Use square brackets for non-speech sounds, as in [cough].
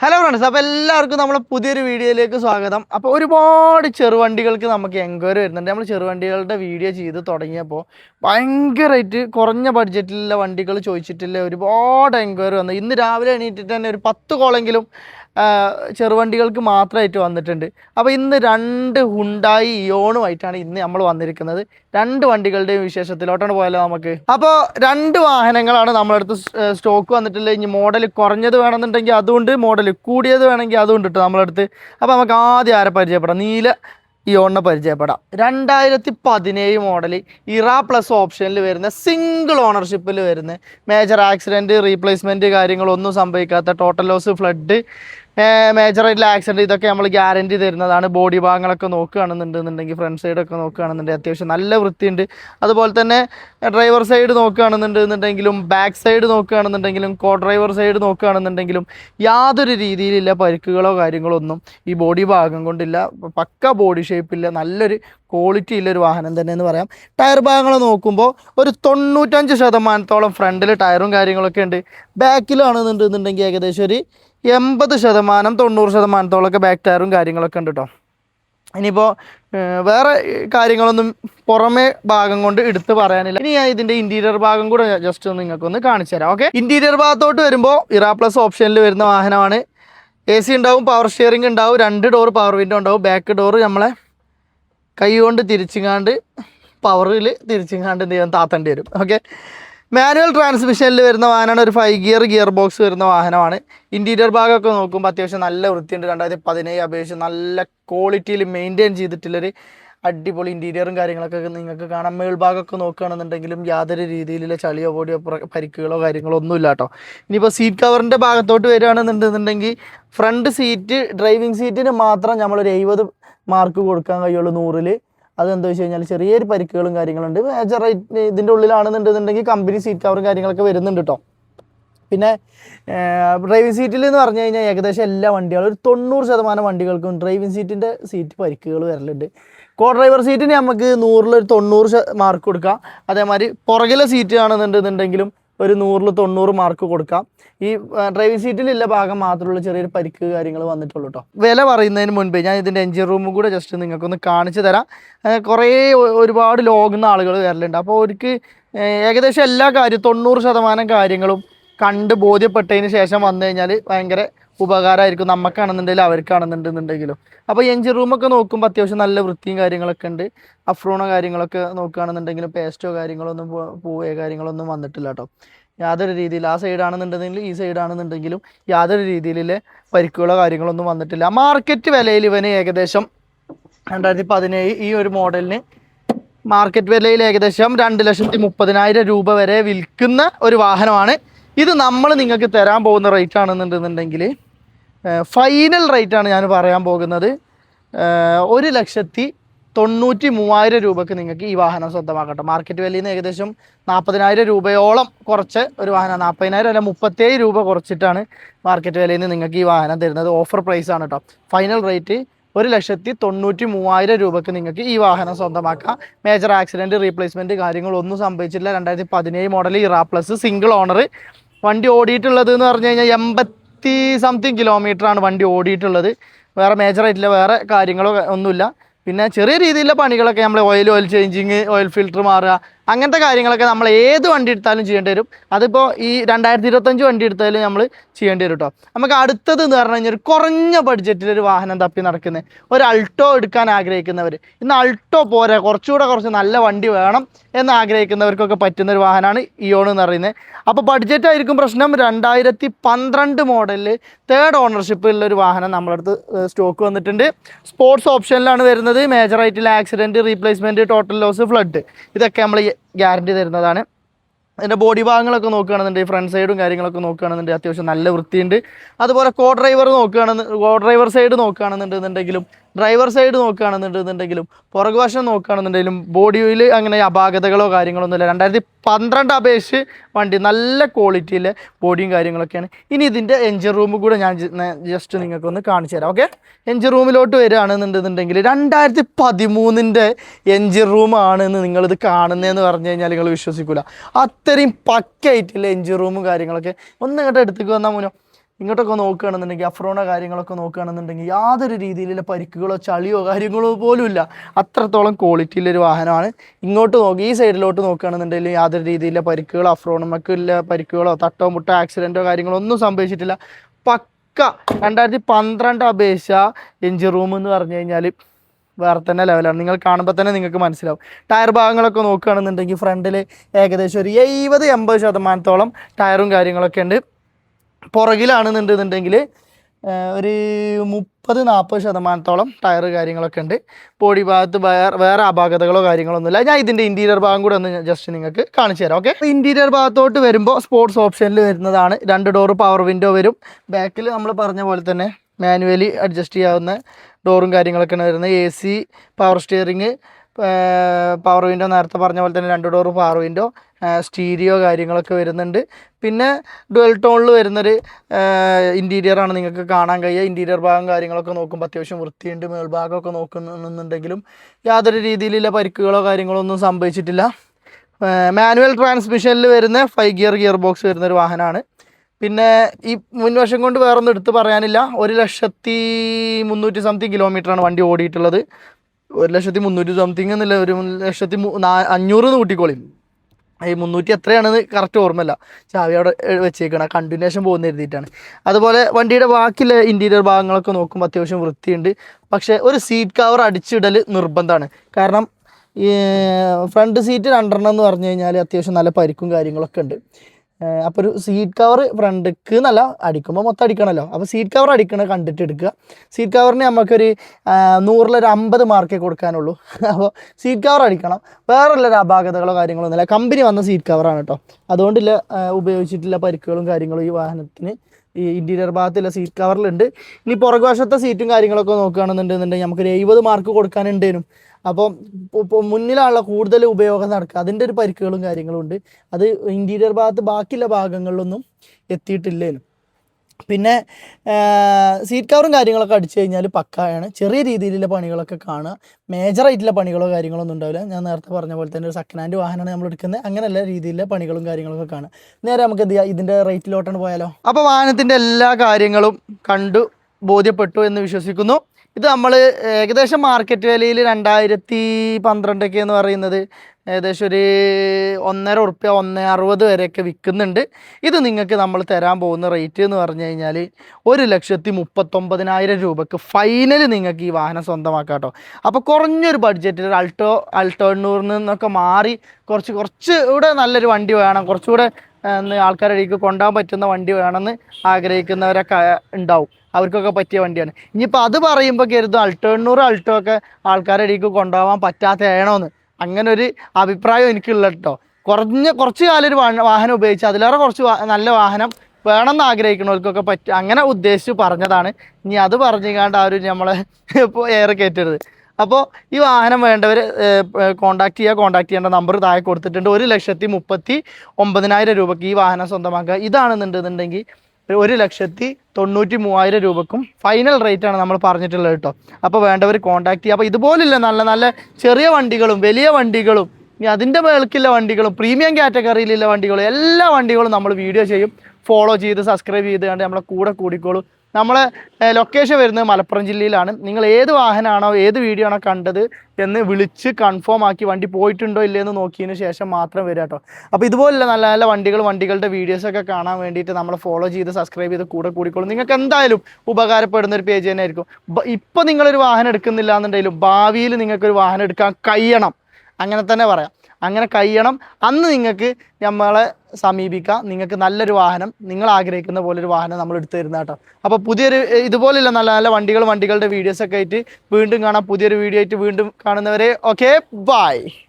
Hello friends അപ്പോൾ എല്ലാവർക്കും നമ്മൾ പുതിയൊരു വീഡിയോയിലേക്ക് സ്വാഗതം. അപ്പോൾ ഒരുപാട് ചെറുവണ്ടികൾക്ക് നമുക്ക് എൻക്വയറി വരുന്നുണ്ട്. നമ്മൾ ചെറുവണ്ടികളുടെ വീഡിയോ ചെയ്ത് തുടങ്ങിയപ്പോൾ ഭയങ്കരമായിട്ട് കുറഞ്ഞ ബഡ്ജറ്റിലുള്ള വണ്ടികൾ ചോദിച്ചിട്ടില്ല ഒരുപാട് എൻക്വയറി വന്നു. ഇന്ന് രാവിലെ എണീറ്റിട്ട് തന്നെ ഒരു പത്ത് കോളെങ്കിലും ചെറുവണ്ടികൾക്ക് മാത്രമായിട്ട് വന്നിട്ടുണ്ട്. അപ്പോൾ ഇന്ന് രണ്ട് ഹുണ്ടായി ഇയോണുമായിട്ടാണ് ഇന്ന് നമ്മൾ വന്നിരിക്കുന്നത്. രണ്ട് വണ്ടികളുടെയും വിശേഷത്തിലോട്ടാണ് പോയാലോ നമുക്ക്? അപ്പോൾ രണ്ട് വാഹനങ്ങളാണ് നമ്മളടുത്ത് സ്റ്റോക്ക് വന്നിട്ടില്ല ഇനി മോഡൽ കുറഞ്ഞത് വേണമെന്നുണ്ടെങ്കിൽ അതുകൊണ്ട് മോഡൽ കൂടിയത് വേണമെങ്കിൽ അതുകൊണ്ട് കേട്ടോ നമ്മളടുത്ത്. അപ്പോൾ നമുക്ക് ആദ്യം ആരെ പരിചയപ്പെടാം? നീല ഇയോണിനെ പരിചയപ്പെടാം. രണ്ടായിരത്തി പതിനേഴ് മോഡൽ ഇറ പ്ലസ് ഓപ്ഷനിൽ വരുന്ന സിംഗിൾ ഓണർഷിപ്പിൽ വരുന്ന മേജർ ആക്സിഡന്റ് റീപ്ലേസ്മെന്റ് കാര്യങ്ങളൊന്നും സംഭവിക്കാത്ത ടോട്ടൽ ലോസ് ഫ്ലഡ് മേജർ ആയിട്ടുള്ള ആക്സിഡന്റ് ഇതൊക്കെ നമ്മൾ ഗ്യാരന്റി തരുന്നതാണ്. ബോഡി ഭാഗങ്ങളൊക്കെ നോക്കുകയാണെന്നുണ്ടെന്നുണ്ടെങ്കിൽ ഫ്രണ്ട് സൈഡൊക്കെ നോക്കുകയാണെന്നുണ്ടെങ്കിൽ അത്യാവശ്യം നല്ല വൃത്തിയുണ്ട്. അതുപോലെ തന്നെ ഡ്രൈവർ സൈഡ് നോക്കുകയാണെന്നുണ്ടെന്നുണ്ടെങ്കിലും ബാക്ക് സൈഡ് നോക്കുകയാണെന്നുണ്ടെങ്കിലും കോ ഡ്രൈവർ സൈഡ് നോക്കുകയാണെന്നുണ്ടെങ്കിലും യാതൊരു രീതിയിലില്ല പരിക്കുകളോ കാര്യങ്ങളോ ഒന്നും ഈ ബോഡി ഭാഗം കൊണ്ടില്ല. പക്ക ബോഡി ഷേപ്പില്ല നല്ലൊരു ക്വാളിറ്റി ഉള്ള ഒരു വാഹനം തന്നെ എന്ന് പറയാം. ടയർ ഭാഗങ്ങൾ നോക്കുമ്പോൾ ഒരു തൊണ്ണൂറ്റഞ്ച് ശതമാനത്തോളം ഫ്രണ്ടിൽ ടയറും കാര്യങ്ങളൊക്കെ ഉണ്ട്. ബാക്കിലാണെന്നുണ്ടെന്നുണ്ടെങ്കിൽ ഏകദേശം ഒരു എൺപത് ശതമാനം തൊണ്ണൂറ് ശതമാനത്തോളമൊക്കെ ബാക്ക് ടയറും കാര്യങ്ങളൊക്കെ ഉണ്ട് കേട്ടോ ഇനിയിപ്പോൾ വേറെ കാര്യങ്ങളൊന്നും പുറമേ ഭാഗം കൊണ്ട് എടുത്ത് പറയാനില്ല. ഇനി ഞാൻ ഇതിന്റെ ഇന്റീരിയർ ഭാഗം കൂടെ ജസ്റ്റ് ഒന്ന് നിങ്ങൾക്കൊന്ന് കാണിച്ചു തരാം ഓക്കെ ഇന്റീരിയർ ഭാഗത്തോട്ട് വരുമ്പോൾ ഇറാ പ്ലസ് ഓപ്ഷനിൽ വരുന്ന വാഹനമാണ്. എ സി ഉണ്ടാവും പവർ സ്റ്റിയറിംഗ് ഉണ്ടാവും രണ്ട് ഡോർ പവർ വിൻഡോ ഉണ്ടാവും ബാക്ക് ഡോറ് നമ്മളെ കൈ കൊണ്ട് തിരിച്ചിങ്ങാണ്ട് പവറിൽ തിരിച്ചിങ്ങാണ്ട് എന്ത് ചെയ്യാൻ താത്തേണ്ടി വരും ഓക്കെ മാനുവൽ ട്രാൻസ്മിഷനിൽ വരുന്ന വാഹനമാണ് ഒരു ഫൈവ് ഗിയർ ഗിയർ ബോക്സ് വരുന്ന വാഹനമാണ്. ഇന്റീരിയർ ഭാഗമൊക്കെ നോക്കുമ്പോൾ അത്യാവശ്യം നല്ല വൃത്തിയുണ്ട്. രണ്ടായിരത്തി പതിനേഴ് അപേക്ഷിച്ച് നല്ല ക്വാളിറ്റിയിൽ മെയിന്റെയിൻ ചെയ്തിട്ടുള്ളൊരു അടിപൊളി ഇന്റീരിയറും കാര്യങ്ങളൊക്കെ നിങ്ങൾക്ക് കാണാം. മേൾഭാഗമൊക്കെ നോക്കുകയാണെന്നുണ്ടെങ്കിലും യാതൊരു രീതിയിലുള്ള ചളിയോ പൊടിയോ പരിക്കുകളോ കാര്യങ്ങളോ ഒന്നുമില്ല കേട്ടോ. ഇനിയിപ്പോൾ സീറ്റ് കവറിന്റെ ഭാഗത്തോട്ട് വരികയാണെന്നുണ്ടെന്നുണ്ടെങ്കിൽ ഫ്രണ്ട് സീറ്റ് ഡ്രൈവിംഗ് സീറ്റിന് മാത്രം നമ്മളൊരു എഴുപത് മാർക്ക് കൊടുക്കാൻ കഴിയുള്ളൂ നൂറിൽ അതെന്താ വെച്ച് കഴിഞ്ഞാൽ ചെറിയൊരു പരിക്കുകളും കാര്യങ്ങളുണ്ട്. മേജർ ഇതിന്റെ ഉള്ളിലാണെന്നുണ്ടെന്നുണ്ടെങ്കിൽ കമ്പനി സീറ്റ് കവറും കാര്യങ്ങളൊക്കെ വരുന്നുണ്ട് കേട്ടോ പിന്നെ ഡ്രൈവിംഗ് സീറ്റിൽ എന്ന് പറഞ്ഞു കഴിഞ്ഞാൽ ഏകദേശം എല്ലാ വണ്ടികളും ഒരു തൊണ്ണൂറ് ശതമാനം വണ്ടികൾക്കും ഡ്രൈവിംഗ് സീറ്റിന്റെ സീറ്റ് പരിക്കുകൾ വരലുണ്ട്. കോ ഡ്രൈവർ സീറ്റിന് നമുക്ക് നൂറിലൊരു തൊണ്ണൂറ് ശ- മാർക്ക് കൊടുക്കാം. അതേമാതിരി പുറകിലെ സീറ്റ് ആണെന്നുണ്ടെന്നുണ്ടെങ്കിലും ഒരു നൂറിൽ തൊണ്ണൂറ് മാർക്ക് കൊടുക്കാം. ഈ ഡ്രൈവിംഗ് സീറ്റിലില്ല ഭാഗം മാത്രമുള്ള ചെറിയൊരു പരിക്ക് കാര്യങ്ങൾ വന്നിട്ടുള്ളൂ കേട്ടോ വില പറയുന്നതിന് മുൻപേ ഞാൻ ഇതിന്റെ എഞ്ചിൻ റൂമും കൂടെ ജസ്റ്റ് നിങ്ങൾക്കൊന്ന് കാണിച്ചു തരാം. കുറേ ഒരുപാട് ലോകുന്ന ആളുകൾ വരലുണ്ട്. അപ്പോൾ അവർക്ക് ഏകദേശം എല്ലാ കാര്യം തൊണ്ണൂറ് ശതമാനം കാര്യങ്ങളും കണ്ട് ബോധ്യപ്പെട്ടതിന് ശേഷം വന്നു കഴിഞ്ഞാൽ ഭയങ്കര ഉപകാരമായിരിക്കും നമുക്കാണെന്നുണ്ടെങ്കിലും അവർക്കാണെന്നുണ്ടെന്നുണ്ടെങ്കിലും. അപ്പോൾ എഞ്ചിൻ റൂമൊക്കെ നോക്കുമ്പോൾ അത്യാവശ്യം നല്ല വൃത്തിയും കാര്യങ്ങളൊക്കെ ഉണ്ട്. അഫ്രോണോ കാര്യങ്ങളൊക്കെ നോക്കുകയാണെന്നുണ്ടെങ്കിലും പേസ്റ്റോ കാര്യങ്ങളൊന്നും പൂവയോ കാര്യങ്ങളൊന്നും വന്നിട്ടില്ല കേട്ടോ യാതൊരു രീതിയിൽ ആ സൈഡാണെന്നുണ്ടെങ്കിലും ഈ സൈഡാണെന്നുണ്ടെങ്കിലും യാതൊരു രീതിയിലെ പരിക്കുകളോ കാര്യങ്ങളൊന്നും വന്നിട്ടില്ല. മാർക്കറ്റ് വിലയിൽ ഇവന് ഏകദേശം രണ്ടായിരത്തി പതിനേഴ് ഈ ഒരു മോഡലിന് മാർക്കറ്റ് വിലയിൽ ഏകദേശം രണ്ട് ലക്ഷത്തി മുപ്പതിനായിരം രൂപ വരെ വിൽക്കുന്ന ഒരു വാഹനമാണ്. ഇത് നമ്മൾ നിങ്ങൾക്ക് തരാൻ പോകുന്ന റേറ്റ് ആണെന്നുണ്ടെന്നുണ്ടെങ്കിൽ ഫൈനൽ റേറ്റ് ആണ് ഞാൻ പറയാൻ പോകുന്നത്. ഒരു ലക്ഷത്തി തൊണ്ണൂറ്റി മൂവായിരം രൂപയ്ക്ക് നിങ്ങൾക്ക് ഈ വാഹനം സ്വന്തമാക്കട്ടെ. മാർക്കറ്റ് വിലയിൽ നിന്ന് ഏകദേശം നാൽപ്പതിനായിരം രൂപയോളം കുറച്ച് ഒരു വാഹനം. നാൽപ്പതിനായിരം അല്ല മുപ്പത്തേഴ് രൂപ കുറച്ചിട്ടാണ് മാർക്കറ്റ് വിലയിൽ നിന്ന് നിങ്ങൾക്ക് ഈ വാഹനം തരുന്നത്. ഓഫർ പ്രൈസ് ആണ് കേട്ടോ ഫൈനൽ റേറ്റ് ഒരു ലക്ഷത്തി തൊണ്ണൂറ്റി മൂവായിരം രൂപയ്ക്ക് നിങ്ങൾക്ക് ഈ വാഹനം സ്വന്തമാക്കാം. മേജർ ആക്സിഡന്റ് റീപ്ലേസ്മെന്റ് കാര്യങ്ങളൊന്നും സംഭവിച്ചില്ല രണ്ടായിരത്തി പതിനേഴ് model Era plus single owner വണ്ടി ഓടിയിട്ടുള്ളത് എന്ന് പറഞ്ഞു കഴിഞ്ഞാൽ എൺപത്തി സംതിങ് കിലോമീറ്റർ ആണ് വണ്ടി ഓടിയിട്ടുള്ളത്. വേറെ മേജറായിട്ടില്ല വേറെ കാര്യങ്ങളോ ഒന്നുമില്ല. പിന്നെ ചെറിയ രീതിയിലുള്ള പണികളൊക്കെ നമ്മൾ oil oil changing oil filter മാറുക അങ്ങനത്തെ കാര്യങ്ങളൊക്കെ നമ്മൾ ഏത് വണ്ടി എടുത്താലും ചെയ്യേണ്ടി വരും. അതിപ്പോൾ ഈ രണ്ടായിരത്തി ഇരുപത്തഞ്ച് വണ്ടി എടുത്താലും നമ്മൾ ചെയ്യേണ്ടി വരും കേട്ടോ നമുക്ക് അടുത്തത് എന്ന് പറഞ്ഞു കഴിഞ്ഞാൽ ഒരു കുറഞ്ഞ ബഡ്ജറ്റിൽ ഒരു വാഹനം തപ്പി നടക്കുന്നത് ഒരു അൾട്ടോ എടുക്കാൻ ആഗ്രഹിക്കുന്നവർ. ഇന്ന് അൾട്ടോ പോരാ. കുറച്ചുകൂടെ കുറച്ച് നല്ല വണ്ടി വേണം എന്ന് ആഗ്രഹിക്കുന്നവർക്കൊക്കെ പറ്റുന്ന ഒരു വാഹനമാണ് ഇയോൺ എന്ന് പറയുന്നത് അപ്പോൾ ബഡ്ജറ്റ് ആയിരിക്കും പ്രശ്നം. രണ്ടായിരത്തി പന്ത്രണ്ട് മോഡലിൽ തേർഡ് ഓണർഷിപ്പ് ഉള്ളൊരു വാഹനം നമ്മുടെ അടുത്ത് സ്റ്റോക്ക് വന്നിട്ടുണ്ട്. സ്പോർട്സ് ഓപ്ഷനിലാണ് വരുന്നത്. മേജറായിട്ടുള്ള accident replacement total loss flood ഇതൊക്കെ നമ്മൾ ഗ്യാരണ്ടി തരുന്നതാണ്. അതിന്റെ ബോഡി ഭാഗങ്ങളൊക്കെ നോക്കുകയാണെന്നുണ്ടെങ്കിൽ ഫ്രണ്ട് സൈഡും കാര്യങ്ങളൊക്കെ നോക്കുകയാണെന്നുണ്ടെങ്കിൽ അത്യാവശ്യം നല്ല വൃത്തിയുണ്ട്. അതുപോലെ കോ ഡ്രൈവർ നോക്കുകയാണെന്ന് കോ ഡ്രൈവർ സൈഡ് നോക്കുകയാണെന്നുണ്ടെന്നുണ്ടെങ്കിലും ഡ്രൈവർ സൈഡ് നോക്കുകയാണെന്നുണ്ടെന്നുണ്ടെങ്കിലും പുറകുവശം നോക്കുകയാണെന്നുണ്ടെങ്കിലും ബോഡിയിൽ അങ്ങനെ അപാകതകളോ കാര്യങ്ങളോ ഒന്നുമില്ല രണ്ടായിരത്തി പന്ത്രണ്ട് അപേക്ഷിച്ച് വണ്ടി നല്ല ക്വാളിറ്റിയിലെ ബോഡിയും കാര്യങ്ങളൊക്കെയാണ്. ഇനി ഇതിന്റെ എഞ്ചിൻ റൂം കൂടെ ഞാൻ ജസ്റ്റ് നിങ്ങൾക്കൊന്ന് കാണിച്ചു തരാം ഓക്കെ എഞ്ചിൻ റൂമിലോട്ട് വരികയാണെന്നുണ്ടെന്നുണ്ടെങ്കിൽ രണ്ടായിരത്തി പതിമൂന്നിന്റെ എഞ്ചിൻ റൂമാണെന്ന് നിങ്ങളിത് കാണുന്നതെന്ന് പറഞ്ഞു കഴിഞ്ഞാൽ നിങ്ങൾ വിശ്വസിക്കില്ല അത്രയും പക്കായിട്ടുള്ള എഞ്ചിൻ റൂമും കാര്യങ്ങളൊക്കെ ഒന്ന് ഇങ്ങോട്ട് എടുത്തേക്ക് വന്നാൽ മുന്നോ ഇങ്ങോട്ടൊക്കെ നോക്കുകയാണെന്നുണ്ടെങ്കിൽ അഫ്രോണ കാര്യങ്ങളൊക്കെ നോക്കുകയാണെന്നുണ്ടെങ്കിൽ യാതൊരു രീതിയിലുള്ള പരിക്കുകളോ ചളിയോ കാര്യങ്ങളോ പോലുമില്ല അത്രത്തോളം ക്വാളിറ്റിയിലൊരു വാഹനമാണ്. ഇങ്ങോട്ട് നോക്കി ഈ സൈഡിലോട്ട് നോക്കുകയാണെന്നുണ്ടെങ്കിൽ യാതൊരു രീതിയിലുള്ള പരിക്കുകളോ അഫ്രോണമൊക്കെ ഇല്ല പരിക്കുകളോ തട്ടോ മുട്ടോ ആക്സിഡന്റോ കാര്യങ്ങളോ ഒന്നും സംഭവിച്ചിട്ടില്ല. പക്ക രണ്ടായിരത്തി പന്ത്രണ്ട് അപേക്ഷ എഞ്ചിൻ റൂം എന്ന് പറഞ്ഞു കഴിഞ്ഞാൽ വേറെ തന്നെ ലെവലാണ് നിങ്ങൾ കാണുമ്പോൾ തന്നെ നിങ്ങൾക്ക് മനസ്സിലാവും. ടയർ ഭാഗങ്ങളൊക്കെ നോക്കുകയാണെന്നുണ്ടെങ്കിൽ ഫ്രണ്ടിൽ ഏകദേശം ഒരു എഴുപത് എൺപത് ശതമാനത്തോളം ടയറും കാര്യങ്ങളൊക്കെ ഉണ്ട്. പുറകിലാണെന്നുണ്ടെന്നുണ്ടെങ്കിൽ ഒരു മുപ്പത് നാൽപ്പത് ശതമാനത്തോളം ടയർ കാര്യങ്ങളൊക്കെ ഉണ്ട്. ബോഡി ഭാഗത്ത് വേറെ വേറെ അപാകതകളോ കാര്യങ്ങളൊന്നുമില്ല. ഞാൻ ഇതിന്റെ ഇന്റീരിയർ ഭാഗം കൂടെ ഒന്ന് ജസ്റ്റ് നിങ്ങൾക്ക് കാണിച്ചു തരാം ഓക്കെ? ഇന്റീരിയർ ഭാഗത്തോട്ട് വരുമ്പോൾ സ്പോർട്സ് ഓപ്ഷനിൽ വരുന്നതാണ്. രണ്ട് ഡോർ പവർ വിൻഡോ വരും. ബാക്കിൽ നമ്മൾ പറഞ്ഞ പോലെ തന്നെ മാനുവലി അഡ്ജസ്റ്റ് ചെയ്യാവുന്ന ഡോറും കാര്യങ്ങളൊക്കെയാണ് വരുന്നത്. A C power steering power window നേരത്തെ പറഞ്ഞ പോലെ തന്നെ രണ്ട് ഡോർ പവർ വിൻഡോ സ്റ്റീരിയോ കാര്യങ്ങളൊക്കെ വരുന്നുണ്ട്. പിന്നെ ഡുവൽ ടോണിൽ വരുന്നൊരു ഇന്റീരിയർ ആണ് നിങ്ങൾക്ക് കാണാൻ കഴിയുക. ഇന്റീരിയർ ഭാഗം കാര്യങ്ങളൊക്കെ നോക്കുമ്പോൾ അത്യാവശ്യം വൃത്തിയുണ്ട്. മേൽഭാഗമൊക്കെ നോക്കുന്നുണ്ടെങ്കിലും യാതൊരു രീതിയിലുള്ള പരിക്കുകളോ കാര്യങ്ങളോ ഒന്നും സംഭവിച്ചിട്ടില്ല. മാനുവൽ ട്രാൻസ്മിഷനിൽ വരുന്ന ഫൈവ് ഗിയർ ഗിയർ ബോക്സ് വരുന്ന ഒരു വാഹനമാണ് പിന്നെ ഈ മുൻവശം കൊണ്ട് വേറൊന്നും എടുത്ത് പറയാനില്ല. ഒരു ലക്ഷത്തി മുന്നൂറ്റി സംതിങ് കിലോമീറ്ററാണ് വണ്ടി ഓടിയിട്ടുള്ളത്. ഒരു ലക്ഷത്തി മുന്നൂറ്റി സംതിങ് എന്നില്ല ഒരു ലക്ഷത്തി അഞ്ഞൂറ് കൂട്ടിക്കോളി ഈ മുന്നൂറ്റി എത്രയാണെന്ന് കറക്റ്റ് ഓർമ്മയില്ല. ചാവി അവിടെ വെച്ചേക്കണം. കണ്ടിന്യൂഷൻ പോകുന്ന എഴുതിയിട്ടാണ്. അതുപോലെ വണ്ടിയുടെ ബാക്കിയുള്ള ഇന്റീരിയർ ഭാഗങ്ങളൊക്കെ നോക്കുമ്പോൾ അത്യാവശ്യം വൃത്തിയുണ്ട്. പക്ഷേ ഒരു സീറ്റ് കവർ അടിച്ചിടൽ നിർബന്ധമാണ് കാരണം ഫ്രണ്ട് സീറ്റ് രണ്ടെണ്ണം എന്ന് പറഞ്ഞു കഴിഞ്ഞാൽ അത്യാവശ്യം നല്ല പരിക്കും കാര്യങ്ങളൊക്കെ ഉണ്ട്. അപ്പോൾ ഒരു സീറ്റ് കവർ ഫ്രണ്ടിക്ക് എന്നല്ല അടിക്കുമ്പോൾ മൊത്തം അടിക്കണമല്ലോ അപ്പോൾ സീറ്റ് കവർ അടിക്കണ കണ്ടിട്ട് എടുക്കുക. സീറ്റ് കവറിന് നമുക്കൊരു നൂറിലൊരു അമ്പത് മാർക്കേ കൊടുക്കാനുള്ളൂ. അപ്പോൾ സീറ്റ് കവർ അടിക്കണം. വേറെ അപാകതകളോ കാര്യങ്ങളോ ഒന്നുമില്ല കമ്പനി വന്ന സീറ്റ് കവറാണ് കേട്ടോ അതുകൊണ്ടില്ല ഉപയോഗിച്ചിട്ടില്ല പരിക്കുകളും കാര്യങ്ങളും ഈ വാഹനത്തിന് ഈ ഇന്റീരിയർ ഭാഗത്തുള്ള സീറ്റ് കവറിലുണ്ട് ഇനി പുറകുവശത്തെ സീറ്റും കാര്യങ്ങളൊക്കെ നോക്കുകയാണെന്നുണ്ടെന്നുണ്ടെങ്കിൽ നമുക്കൊരു എഴുപത് മാർക്ക് കൊടുക്കാനുണ്ടേനും അപ്പം ഇപ്പോൾ മുന്നിലുള്ള കൂടുതൽ ഉപയോഗം നടക്കുക. അതിന്റെ ഒരു പരിക്കുകളും കാര്യങ്ങളും ഉണ്ട്. അത് ഇന്റീരിയർ ഭാഗത്ത് ബാക്കിയുള്ള ഭാഗങ്ങളിലൊന്നും എത്തിയിട്ടില്ലേനും പിന്നെ സീറ്റ് കവറും കാര്യങ്ങളൊക്കെ അടിച്ചു കഴിഞ്ഞാൽ പക്കായാണ്. ചെറിയ രീതിയിലുള്ള പണികളൊക്കെ കാണുക. മേജറായിട്ടുള്ള പണികളോ കാര്യങ്ങളോ ഒന്നും ഉണ്ടാവില്ല. ഞാൻ നേരത്തെ പറഞ്ഞ പോലെ തന്നെ ഒരു സെക്കൻഡ് ഹാൻഡ് വാഹനമാണ് നമ്മൾ എടുക്കുന്നത്. അങ്ങനെയുള്ള രീതിയിലുള്ള പണികളും കാര്യങ്ങളൊക്കെ കാണുക. നേരെ നമുക്ക് എന്ത് ചെയ്യാം? ഇതിന്റെ റേറ്റിലോട്ടാണ് പോയാലോ? അപ്പോൾ വാഹനത്തിന്റെ എല്ലാ കാര്യങ്ങളും കണ്ടു ബോധ്യപ്പെട്ടു എന്ന് വിശ്വസിക്കുന്നു. ഇത് നമ്മൾ ഏകദേശം മാർക്കറ്റ് വിലയിൽ രണ്ടായിരത്തി പന്ത്രണ്ടൊക്കെ എന്ന് പറയുന്നത് ഏകദേശം ഒരു ഒന്നര ഉറുപ്പ്യ ഒന്ന് അറുപത് വരെയൊക്കെ വിൽക്കുന്നുണ്ട്. ഇത് നിങ്ങൾക്ക് നമ്മൾ തരാൻ പോകുന്ന റേറ്റ് എന്ന് പറഞ്ഞു കഴിഞ്ഞാൽ ഒരു ലക്ഷത്തി മുപ്പത്തൊമ്പതിനായിരം രൂപക്ക് ഫൈനൽ നിങ്ങൾക്ക് ഈ വാഹനം സ്വന്തമാക്കാം കേട്ടോ. അപ്പോൾ കുറഞ്ഞൊരു ബഡ്ജറ്റിൽ അൾട്ടോ അൾട്ടോ എണ്ണൂറിൽ നിന്നൊക്കെ മാറി കുറച്ച് കുറച്ച് കൂടെ നല്ലൊരു വണ്ടി വേണം കുറച്ചുകൂടെ ഇടയ്ക്ക് കൊണ്ടുപോകാൻ പറ്റുന്ന വണ്ടി വേണമെന്ന് ആഗ്രഹിക്കുന്നവരൊക്കെ ഉണ്ടാവും. അവർക്കൊക്കെ പറ്റിയ വണ്ടിയാണ്. ഇനിയിപ്പോൾ അത് പറയുമ്പോൾ കരുതും അൾട്ടോ എണ്ണൂറ് അൾട്ടോ ഒക്കെ ആൾക്കാരുടെ ഇടയ്ക്ക് കൊണ്ടുപോകാൻ പറ്റാത്തതാണോന്ന് അങ്ങനെ ഒരു അഭിപ്രായം എനിക്കുള്ള കേട്ടോ കുറഞ്ഞ കുറച്ച് കാലം ഒരു വാഹ- വാഹനം ഉപയോഗിച്ച് അതിലേറെ കുറച്ച് നല്ല വാഹനം വേണമെന്ന് ആഗ്രഹിക്കുന്നവർക്കൊക്കെ പറ്റും അങ്ങനെ ഉദ്ദേശിച്ച് പറഞ്ഞതാണ്. ഇനി അത് പറഞ്ഞുകൊണ്ട് ആ നമ്മളെ [laughs] ഇപ്പോൾ ഏറെ കയറ്റരുത്. അപ്പോൾ ഈ വാഹനം വേണ്ടവർ കോൺടാക്ട് ചെയ്യുക കോൺടാക്ട് ചെയ്യേണ്ട നമ്പർ താഴെ കൊടുത്തിട്ടുണ്ട്. ഒരു ലക്ഷത്തി മുപ്പത്തി ഒമ്പതിനായിരം രൂപയ്ക്ക് ഈ വാഹനം സ്വന്തമാക്കുക. ഇതാണെന്നുണ്ടെന്നുണ്ടെങ്കിൽ ഒരു ലക്ഷത്തി തൊണ്ണൂറ്റി മൂവായിരം രൂപക്കും ഫൈനൽ റേറ്റ് ആണ് നമ്മൾ പറഞ്ഞിട്ടുള്ളത് കേട്ടോ. അപ്പോൾ വേണ്ടവർ കോൺടാക്ട് ചെയ്യുക അപ്പോൾ ഇതുപോലില്ല നല്ല നല്ല ചെറിയ വണ്ടികളും വലിയ വണ്ടികളും ഇനി അതിന്റെ മേൾക്കുള്ള വണ്ടികളും പ്രീമിയം കാറ്റഗറിയിലുള്ള വണ്ടികളും എല്ലാ വണ്ടികളും നമ്മൾ വീഡിയോ ചെയ്യും. ഫോളോ ചെയ്ത് സബ്സ്ക്രൈബ് ചെയ്ത് കണ്ട് നമ്മളെ കൂടെ കൂടിക്കോളൂ. നമ്മളെ ലൊക്കേഷൻ വരുന്നത് മലപ്പുറം ജില്ലയിലാണ്. നിങ്ങൾ ഏത് വാഹനമാണോ ഏത് വീഡിയോ ആണോ കണ്ടത് എന്ന് വിളിച്ച് കൺഫേം ആക്കി വണ്ടി പോയിട്ടുണ്ടോ ഇല്ലയെന്ന് നോക്കിയതിന് ശേഷം മാത്രം വരിക കേട്ടോ. അപ്പോൾ ഇതുപോലുള്ള നല്ല നല്ല വണ്ടികൾ വണ്ടികളുടെ വീഡിയോസൊക്കെ കാണാൻ വേണ്ടിയിട്ട് നമ്മളെ ഫോളോ ചെയ്ത് സബ്സ്ക്രൈബ് ചെയ്ത് കൂടെ കൂടിക്കോളും. നിങ്ങൾക്ക് എന്തായാലും ഉപകാരപ്പെടുന്ന ഒരു പേജ് തന്നെ ആയിരിക്കും. ഇപ്പോൾ നിങ്ങളൊരു വാഹനം എടുക്കുന്നില്ല എന്നുണ്ടെങ്കിലും ഭാവിയിൽ നിങ്ങൾക്കൊരു വാഹനം എടുക്കാൻ കഴിയണം. അങ്ങനെ തന്നെ പറയാം. അങ്ങനെ കഴിയണം. അന്ന് നിങ്ങൾക്ക് നമ്മളെ സമീപിക്കാം. നിങ്ങൾക്ക് നല്ലൊരു വാഹനം നിങ്ങൾ ആഗ്രഹിക്കുന്ന പോലെ ഒരു വാഹനം നമ്മൾ എടുത്തു തരുന്ന കേട്ടോ അപ്പോൾ പുതിയൊരു ഇതുപോലെയുള്ള നല്ല നല്ല വണ്ടികൾ വണ്ടികളുടെ വീഡിയോസൊക്കെ ആയിട്ട് വീണ്ടും കാണാം. പുതിയൊരു വീഡിയോ ആയിട്ട് വീണ്ടും കാണുന്നവരെ ഓക്കെ ബൈ